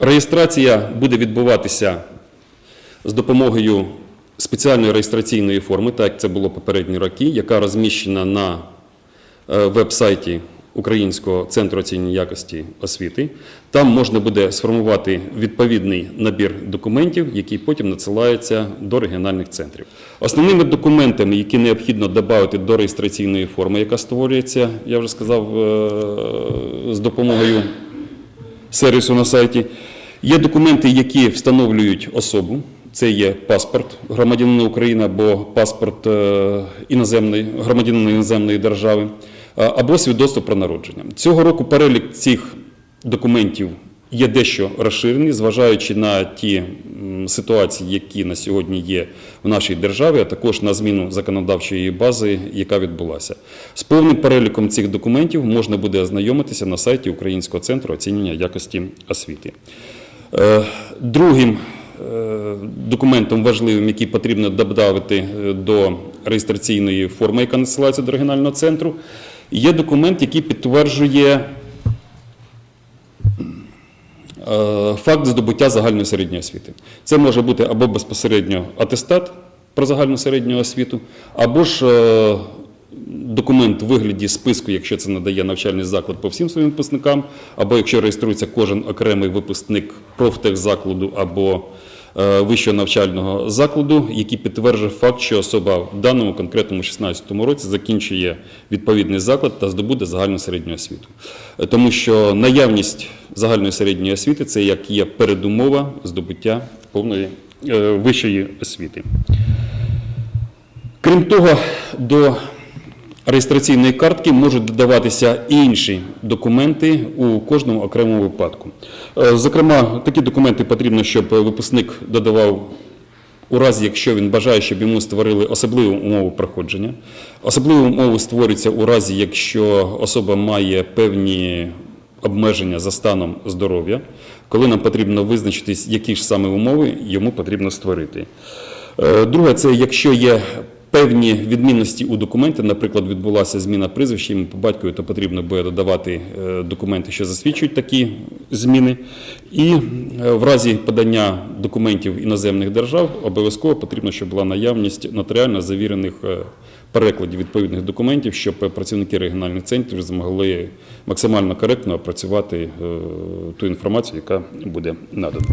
Реєстрація буде відбуватися з допомогою спеціальної реєстраційної форми, так як це було попередні роки, яка розміщена на е, веб-сайті Українського центру оцінювання якості освіти. Там можна буде сформувати відповідний набір документів, який потім надсилається до регіональних центрів. Основними документами, які необхідно додати до реєстраційної форми, яка створюється, я вже сказав, е, з допомогою сервісу на сайті. Є документи, які встановлюють особу. Це є паспорт громадянина України або паспорт е, іноземної, громадянина іноземної держави, або свідоцтво про народження. Цього року перелік цих документів є дещо розширений, зважаючи на ті ситуації, які на сьогодні є в нашій державі, а також на зміну законодавчої бази, яка відбулася. З повним переліком цих документів можна буде ознайомитися на сайті Українського центру оцінювання якості освіти. Е, Другим е, документом важливим, який потрібно додати е, до реєстраційної форми, яка надсилається до регіонального центру, є документ, який підтверджує факт здобуття загальної середньої освіти. Це може бути або безпосередньо атестат про загальну середню освіту, або ж е, документ у вигляді списку, якщо це надає навчальний заклад по всім своїм випускникам, або якщо реєструється кожен окремий випускник профтехзакладу або е, вищого навчального закладу, який підтверджує факт, що особа в даному конкретному 16 році закінчує відповідний заклад та здобуде загальну середню освіту. Е, Тому що наявність загальної середньої освіти це як є передумова здобуття повної е, вищої освіти. Крім того, до реєстраційної картки можуть додаватися інші документи у кожному окремому випадку. Е, Зокрема, такі документи потрібно, щоб випускник додавав у разі, якщо він бажає, щоб йому створили особливу умову проходження. Особливі умови створюються у разі, якщо особа має певні обмеження за станом здоров'я, коли нам потрібно визначитись, які ж саме умови йому потрібно створити. Е, Друге, це якщо є певні відмінності у документі, наприклад, відбулася зміна прізвища йому по батькові, то потрібно буде додавати е, документи, що засвідчують такі зміни. І е, в разі подання документів іноземних держав обов'язково потрібно, щоб була наявність нотаріально завірених е, перекладів відповідних документів, щоб працівники регіональних центрів змогли максимально коректно опрацювати ту інформацію, яка буде надана.